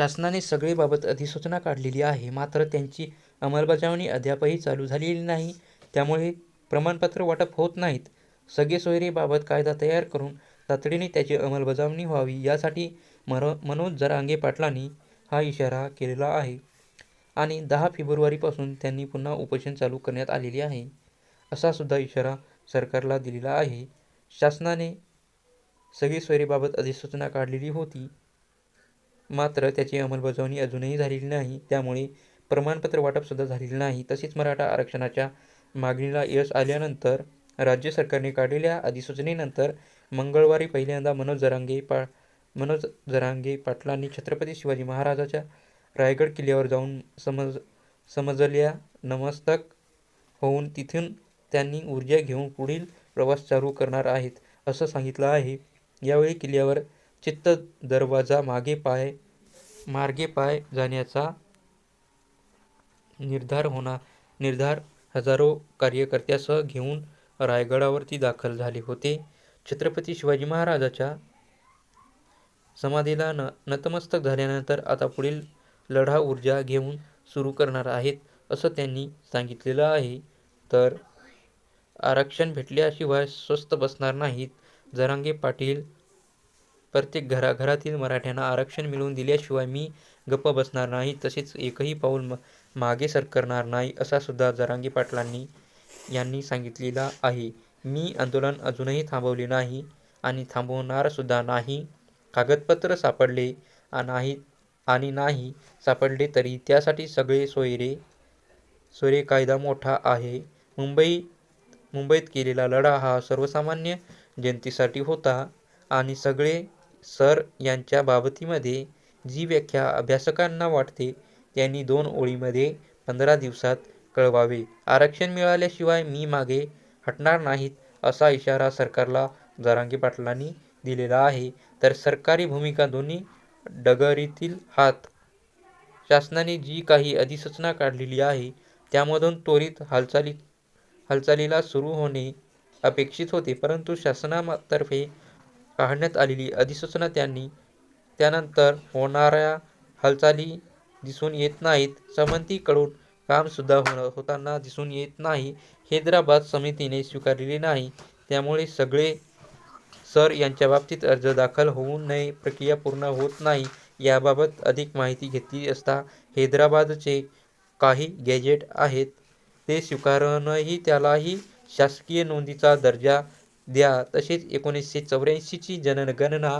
शासनाने सगळीबाबत अधिसूचना काढलेली आहे. मात्र त्यांची अंमलबजावणी अद्यापही चालू झालेली नाही. त्यामुळे प्रमाणपत्र वाटप होत नाहीत. सगळे सोयरीबाबत कायदा तयार करून तातडीने त्याची अंमलबजावणी व्हावी यासाठी मनो मनोज जरांगे पाटलांनी हा इशारा केलेला आहे. आणि दहा फेब्रुवारीपासून त्यांनी पुन्हा उपोषण चालू करण्यात आलेले आहे असा सुद्धा इशारा सरकारला दिलेला आहे. शासनाने सगळी सोयरेबाबत अधिसूचना काढलेली होती. मात्र त्याची अंमलबजावणी अजूनही झालेली नाही. त्यामुळे प्रमाणपत्र वाटपसुद्धा झालेले नाही. तसेच मराठा आरक्षणाच्या मागणीला यश आल्यानंतर राज्य सरकारने काढलेल्या अधिसूचनेनंतर मंगळवारी पहिल्यांदा मनोज जरांगे पा मनोज जरांगे पाटलांनी छत्रपती शिवाजी महाराजाच्या रायगड किल्ल्यावर जाऊन समज समजल्या नमस्तक होऊन तिथून त्यांनी ऊर्जा घेऊन पुढील प्रवास चालू करणार आहेत असं सांगितलं आहे. यावेळी किल्ल्यावर चित्त दरवाजा मागे पाय मार्गे पाय जाण्याचा निर्धार होणार निर्धार हजारो कार्यकर्त्यासह घेऊन रायगडावरती दाखल झाले होते. छत्रपती शिवाजी महाराजाच्या समाधीला न नतमस्तक झाल्यानंतर आता पुढील लढा ऊर्जा घेऊन सुरू करणार आहेत असं त्यांनी सांगितलेलं आहे. तर आरक्षण भेटल्याशिवाय स्वस्त बसणार नाहीत. जरांगे पाटील प्रत्येक घराघरातील मराठ्यांना आरक्षण मिळवून दिल्याशिवाय मी गप्प बसणार नाही तसेच एकही पाऊल म मागे सरकणार नाही असा सुद्धा जरांगे पाटलांनी यांनी सांगितलेला आहे. मी आंदोलन अजूनही थांबवले नाही आणि थांबवणारसुद्धा नाही. कागदपत्र सापडले नाही आणि नाही सापडले तरी त्यासाठी सगळे सोयरे सोयरे कायदा मोठा आहे. मुंबई मुंबईत केलेला लढा हा सर्वसामान्य जनतेसाठी होता आणि सगळे सर यांच्या बाबतीमध्ये जी व्याख्या अभ्यासकांना वाटते त्यांनी दोन ओळीमध्ये पंधरा दिवसात कळवावे. आरक्षण मिळाल्याशिवाय मी मागे हटणार नाहीत असा इशारा सरकारला जरांगे पाटलांनी दिलेला आहे. तर सरकारी भूमिका दोन्ही डगरीतील हात. शासनाने जी काही अधिसूचना काढलेली आहे त्यामधून त्वरित हालचाली हालचालीला सुरू होणे अपेक्षित होते परंतु शासनातर्फे काढण्यात आलेली अधिसूचना त्यांनी त्यानंतर होणाऱ्या हालचाली दिसून येत नाहीत. समंतीकडून कामसुद्धा हो होताना दिसून येत नाही. हैदराबाद समितीने स्वीकारलेले नाही. त्यामुळे सगळे सर यांच्या बाबतीत अर्ज दाखल होऊ नये प्रक्रिया पूर्ण होत नाही याबाबत अधिक माहिती घेतली असता हैदराबादचे काही गॅजेट आहेत. ते स्वीकारणंही त्यालाही शासकीय नोंदीचा दर्जा द्या. तसेच एकोणीसशे चौऱ्याऐंशीची जनगणना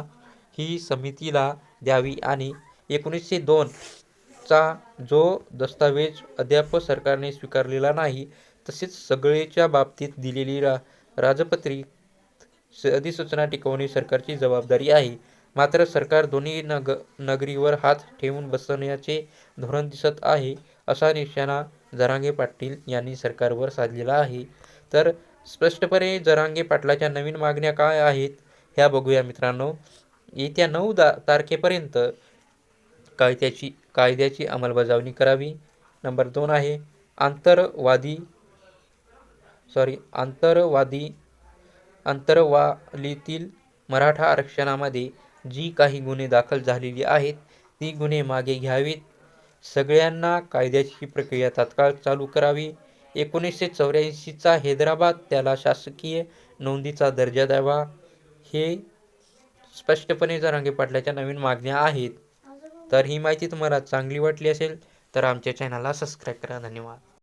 ही समितीला द्यावी आणि एकोणीसशे दोनचा जो दस्तावेज अद्याप सरकारने स्वीकारलेला नाही तसेच सगळेच्या बाबतीत दिलेली रा राजपत्रित अधिसूचना टिकवणे सरकारची जबाबदारी आहे. मात्र सरकार दोन्ही नग नगरीवर हात ठेवून बसण्याचे धोरण दिसत आहे असा निशाणा जरांगे पाटील यांनी सरकारवर साधलेला आहे. तर स्पष्टपणे जरांगे पाटलाच्या नवीन मागण्या काय आहेत ह्या बघूया मित्रांनो. येत्या नऊ दा तारखेपर्यंत कायद्याची कायद्याची अंमलबजावणी करावी. नंबर दोन आहे आंतरवादी सॉरी आंतरवादी आंतरवालीतील मराठा आरक्षणामध्ये जी काही गुन्हे दाखल झालेली आहेत ती गुन्हे मागे घ्यावीत. सगळ्यांना कायद्याची प्रक्रिया तात्काळ चालू करावी. एकोणीसशे चौऱ्याऐंशीचा हैदराबाद त्याला शासकीय नोंदीचा दर्जा द्यावा. हे स्पष्टपणे जरांगे पाटलाच्या नवीन मागण्या आहेत तर ही माहिती तुम्हाला चांगली वाटली असेल तर आमच्या चॅनलला सबस्क्राईब करा. धन्यवाद.